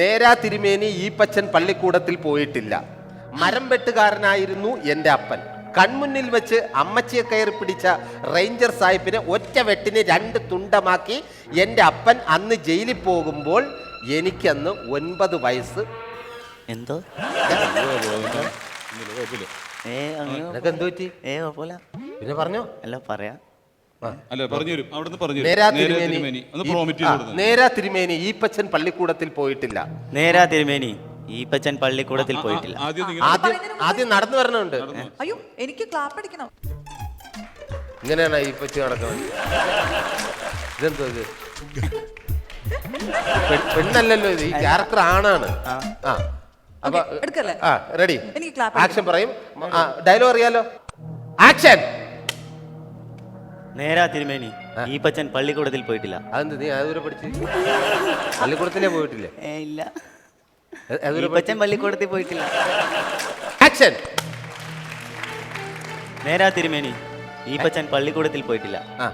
നേരാ തിരുമേനി ഈപ്പച്ചൻ പള്ളിക്കൂടത്തിൽ പോയിട്ടില്ല. മരം വെട്ടുകാരനായിരുന്നു എന്റെ അപ്പൻ. കൺമുന്നിൽ വെച്ച് അമ്മച്ചിയെ കയറി പിടിച്ച റേഞ്ചർ സാഹിബിനെ ഒറ്റ വെട്ടിന് രണ്ട് തുണ്ടമാക്കി എന്റെ അപ്പൻ അന്ന് ജയിലിൽ പോകുമ്പോൾ എനിക്കന്ന് ഒൻപത് വയസ്സ്. എന്തോ? ഏ അങ്ങനെ നിനക്ക് പറ്റി? ഏ കുഴപ്പമില്ല. പിന്നെ പറഞ്ഞോ. അല്ല പറയാം. അല്ല പറഞ്ഞു തരും അവിടുന്ന് പറഞ്ഞു നേരാ നേരെ തിരുമേനി. തിരുമേനി. ഒന്ന് ഈ- പ്രോമിറ്റ് ആ, ചെയ്ത് നേരാ തിരുമേനി ഈപ്പച്ചൻ പള്ളിക്കൂടത്തിൽ പോയിട്ടില്ല. നേരാ തിരുമേനി ഈപ്പച്ചൻ പള്ളിക്കൂടത്തിൽ പോയിട്ടില്ല. ആദ്യം നിങ്ങൾ ആദ്യം ആദ്യം നടന്നു വരണുണ്ട്. അയ്യോ എനിക്ക് ക്ലാപ്പ് അടിക്കണം. ഇങ്ങനെയാണ് ഈപ്പച്ചി നടക്കുന്നത്? ഇതെന്തോ ഇത്? പെ- പെണ്ണല്ലല്ലോ ഇത്. ഈ ക്യാരക്ടർ ആണാണ്. ആ. അപ്പൊ എടുക്കല്ലേ? ആ റെഡി എനിക്ക് clap ആക്ഷൻ പറയും. ഡയലോഗ് അറിയാലോ? ആക്ഷൻ നേരാ തിരുമേനി. ഈപ്പച്ചൻ പള്ളിക്കൂടത്തിൽ പോയിട്ടില്ല. അതെന്ത് നീ അതുവരെ പഠിച്ചു? പള്ളിക്കൂടത്തിലേ പോയിട്ടില്ലേ? ഏ ഇല്ല. ഈപ്പച്ചൻ പള്ളിക്കൂടത്തിൽ പോയിട്ടില്ല. ആക്ഷൻ! നേരാ തിരുമേനി. ഈപ്പച്ചൻ പള്ളിക്കൂടത്തിൽ പോയിട്ടില്ല. ആ.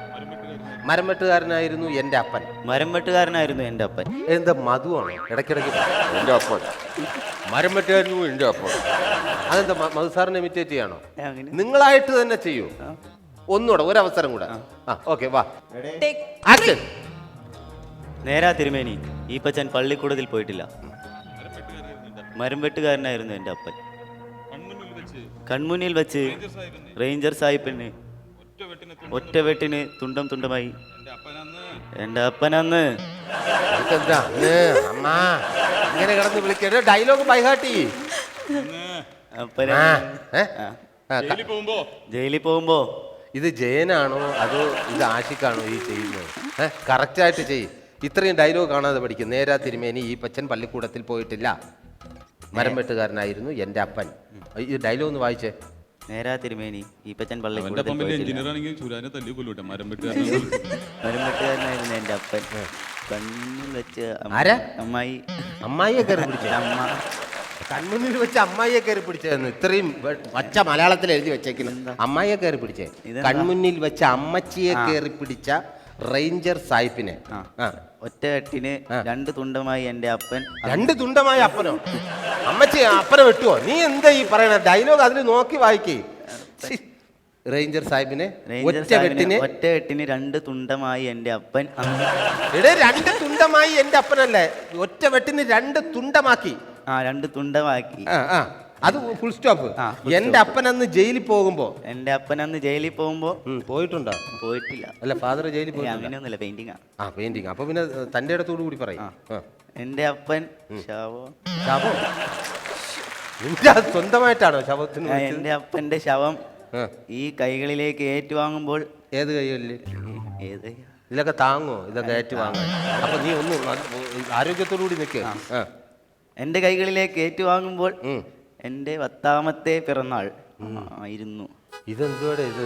മരം വെട്ടുകാരനായിരുന്നു എന്റെ അപ്പൻ. മരം വെട്ടുകാരനായിരുന്നു എന്റെ അപ്പൻ. എന്താ മധുവാണ് ഇടയ്ക്കിടയ്ക്ക്. എന്റെ അപ്പൻ. മരം വെട്ടുകാരനും എന്റെ അപ്പൻ. അതെന്താ മ- മധു സാറിനെ ഇമിറ്റേറ്റ് ചെയ്യാണോ? നിങ്ങളായിട്ട് തന്നെ ചെയ്യൂ. ഒന്നുകൂടെ ഒരവസരം കൂടെ. ആ. ഓക്കെ വാ. Take ആക്ഷൻ നേരാ തിരുമേനി ഈപ്പച്ചൻ പള്ളിക്കൂടത്തിൽ പോയിട്ടില്ല. മരം വെട്ടുകാരനായിരുന്നു എന്റെ അപ്പൻ. കൺമുന്നിൽ വെച്ച് റേഞ്ചർ സാഹിബിന് ഒറ്റ വെട്ടിനെ തുണ്ടം തുണ്ടമായി. എന്റെ അപ്പനന്ന്. എന്റെ അപ്പനന്ന് ഇങ്ങനെ കിടന്ന് വിളിക്കരുത്. ഡയലോഗ് ബൈഹാട്ടി അപ്പന ജയിലിൽ പോകുമ്പോ. ഇത് ജയനാണോ അതോ ഇത് ആഷിക്കാണോ ഈ ചെയ്യുന്നത്? ഏഹ് കറക്റ്റായിട്ട് ചെയ്യ്. ഇത്രയും ഡയലോഗ് കാണാതെ പഠിക്കും. നേരാ തിരുമേനി ഈ പച്ചൻ പള്ളിക്കൂടത്തിൽ പോയിട്ടില്ല. മരം വെട്ടുകാരനായിരുന്നു എന്റെ അപ്പൻ. ഈ ഡയലോഗ് ഒന്ന് വായിച്ചേ. നേരാ തിരുമേനി ഈപ്പച്ചൻ പച്ചൻ പള്ളിക്കൂടത്തിൽ എന്റെ അപ്പൻ. കണ്ണിൽ വെച്ച്? അമ്മായി. അമ്മായിയെ കയറി പിടിച്ചേ. അമ്മ. കൺമുന്നിൽ വെച്ച് അമ്മായിയെ കയറി പിടിച്ചതെന്ന് ഇത്രയും വച്ച മലയാളത്തിൽ എഴുതി വെച്ചേക്കുന്നു. അമ്മായിയെ കയറി പിടിച്ചേ? കൺമുന്നിൽ വെച്ച അമ്മച്ചിയെ കയറി പിടിച്ച റേഞ്ചർ. ആ. ഒറ്റ എട്ടിന് രണ്ട് തുണ്ടമായി എന്റെ അപ്പൻ. രണ്ട് തുണ്ടമായി അപ്പനോ? അമ്മച്ചി അപ്പനെ വെട്ടുവോ? നീ എന്താ ഈ പറയണ? ഡയലോഗ് അതിൽ നോക്കി വായിക്കേ. റേഞ്ചർ സാഹിബിനെ റേഞ്ചർ ഒറ്റ സാഹിബിന് ഒറ്റ വെട്ടിന് രണ്ട് തുണ്ടമായി എന്റെ അപ്പൻ. ഇവിടെ രണ്ട് തുണ്ടമായി എന്റെ അപ്പനല്ലേ? ഒറ്റ വെട്ടിന് രണ്ട് തുണ്ടമാക്കി. ആ രണ്ട് തുണ്ടമാക്കി ആ ആ. അത് ഫുൾ സ്റ്റോപ്പ് ആ, full എന്റെ അപ്പൻ അന്ന് ജയിലിൽ പോകുമ്പോ? എന്റെ അപ്പൻ അന്ന് ജയിലിൽ പോകുമ്പോ? ഉം, പോയിട്ടുണ്ടോ? പോയിട്ടില്ല. അല്ല ഫാദർ ജയിലിൽ ഏയ് പോയിട്ടില്ല അങ്ങനെയൊന്നുമില്ല പെയിന്റിങ്ങാ ആ. പെയിന്റിങ് അപ്പൊ പിന്നെ തന്റെ ഇടത്തോട് കൂടി പറയും. ആ. എന്റെ അപ്പൻ ശവം. ശവം? നിന്റെ അത് സ്വന്തമായിട്ടാണോ ശവത്തിന് ആ, വിളിച്ചത്? എന്റെ അപ്പന്റെ ശവം ആ. ഈ കൈകളിലേക്ക് ഏറ്റുവാങ്ങുമ്പോൾ ഏത് കൈയല്ലേ ഏത് ഇതൊക്കെ താങ്ങോ? ഇതൊക്കെ ഏറ്റു വാങ്ങാൻ അപ്പൊ നീ ഒന്ന് ആരോഗ്യത്തോടു കൂടി നിൽക്കുക എന്റെ കൈകളിലേക്ക് ഏറ്റുവാങ്ങുമ്പോൾ എന്റെ എന്റെ പത്താമത്തെ പിറന്നാൾ ആയിരുന്നു. ഇതെന്തുവാടെ ഇത്?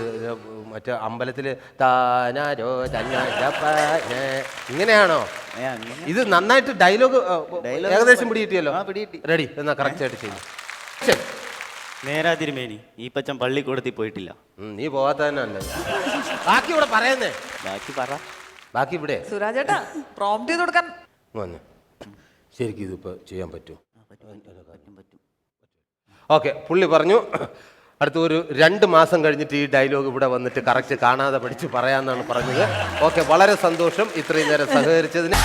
മറ്റേ അമ്പലത്തിൽ താനാരോ. ഇങ്ങനെയാണോ? ഇത് നന്നായിട്ട് ഡയലോഗ് ഏകദേശം പിടികിട്ടിയല്ലോ? റെഡി എന്നാ കറക്റ്റ് ആയിട്ട് ചെയ്തു. നേരാ തിരുമേനി ഈ പച്ചൻ പള്ളിക്കൂടത്തിൽ പോയിട്ടില്ല. നീ പോവാത്ത തന്നെ ബാക്കി ഇവിടെ പറയുന്നേ. ബാക്കി പറ. ബാക്കി ഇവിടെ. സുരാജേട്ടാ പ്രോംപ്റ്റ് ചെയ്ത് കൊടുക്കാൻ. വന്ന്. ശരിക്കും ഇതിപ്പോൾ ചെയ്യാൻ പറ്റുമോ? പറ്റും പറ്റും ഓക്കെ പുള്ളി പറഞ്ഞു അടുത്ത ഒരു രണ്ട് മാസം കഴിഞ്ഞിട്ട് ഈ ഡയലോഗ് ഇവിടെ വന്നിട്ട് കറക്റ്റ് കാണാതെ പഠിച്ച് പറയാമെന്നാണ് പറഞ്ഞത്. ഓക്കെ വളരെ സന്തോഷം ഇത്രയും നേരം സഹകരിച്ചതിന്.